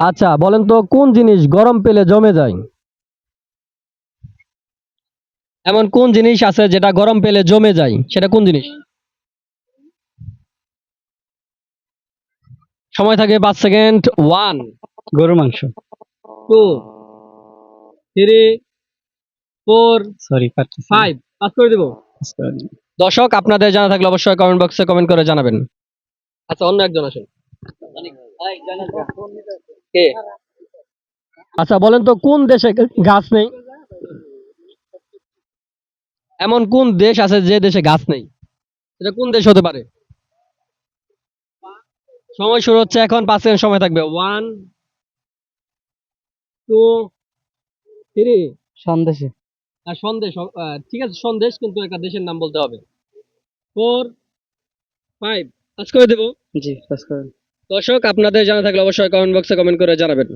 আচ্ছা বলেন তো কোন জিনিস গরম পেলে জমে যায়? এমন কোন জিনিস আছে যেটা গরম পেলে জমে যায়? সেটা কোন জিনিস? সময় থাকে পাঁচ সেকেন্ড ওয়ান। গরু মাংস। Two three four sorry five. Pass করে দেবো? দর্শক আপনাদের জানা থাকলে অবশ্যই কমেন্ট বক্সে কমেন্ট করে জানাবেন। আচ্ছা অন্য একজন আসেন। কে? আচ্ছা বলেন তো কোন দেশে গাছ নেই? এমন কোন দেশ আছে যে দেশে গাছ নেই? এটা কোন দেশ হতে পারে? সময় শুরু হচ্ছে এখন পাঁচ সেকেন্ড সময় থাকবে। ওয়ান টু থ্রি সন্দেশে। আর সন্দেশ আহ, ঠিক আছে সন্দেশ কিন্তু একটা দেশের নাম বলতে হবে। ফোর ফাইভ পাস করে দেবো। জি পাস করেন দর্শক আপনাদের জানা থাকলে অবশ্যই কমেন্ট বক্সে কমেন্ট করে জানাবেন।